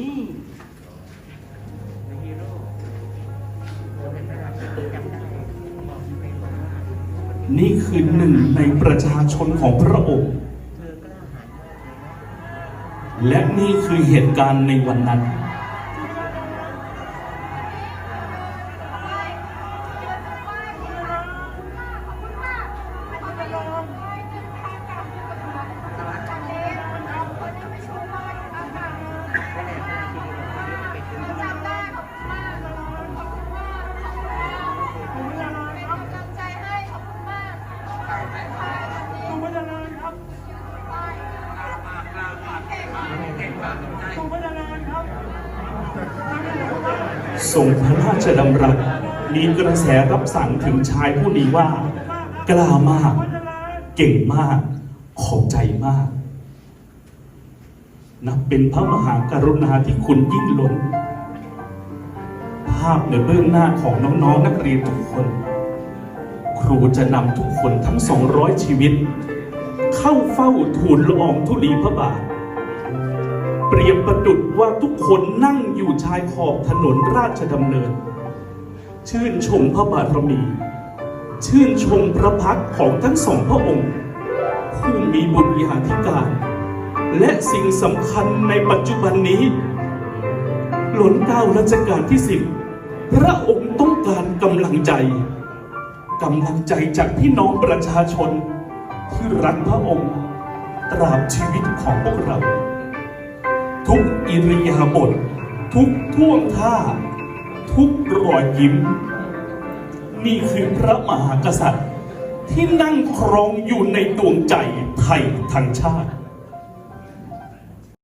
นี่ฮีโร่นี่คือหนึ่งในประชาชนของพระองค์ และนี่คือเหตุการณ์ในวันนั้น ทรงพระราชดำรัสมีกระแสรับสั่งถึงชายผู้นี้ว่า กล้ามาก เก่งมากขอบใจมาก นับเป็นพระมหากรุณาที่คุณยิ่งล้น ภาพในเบื้องหน้าของน้องๆนนักเรียนทุกคน ครูจะนำทุกคนทั้ง 200 ชีวิต เข้าเฝ้าทูลละอองธุลีพระบาท เปรียบประดุดว่าทุกคนนั่งอยู่ชายขอบถนนราชดำเนิน ชื่นชมพระบารมี ชื่นชมพระพักของทั้งสองพระองค์ ผู้มีบุญญาธิการ และสิ่งสำคัญในปัจจุบันนี้ หล้นเก้ารัชกาลที่สิบพระองค์ต้องการกำลังใจกำลังใจจากพี่น้องประชาชน ที่รักพระองค์ ตราบชีวิตของพวกเรา ทุกอิริยาบถทุกท่วงท่า ทุกรอยยิ้ม นี่คือพระมหากษัตริย์ ที่นั่งครองอยู่ในดวงใจไทยทั้งชาติ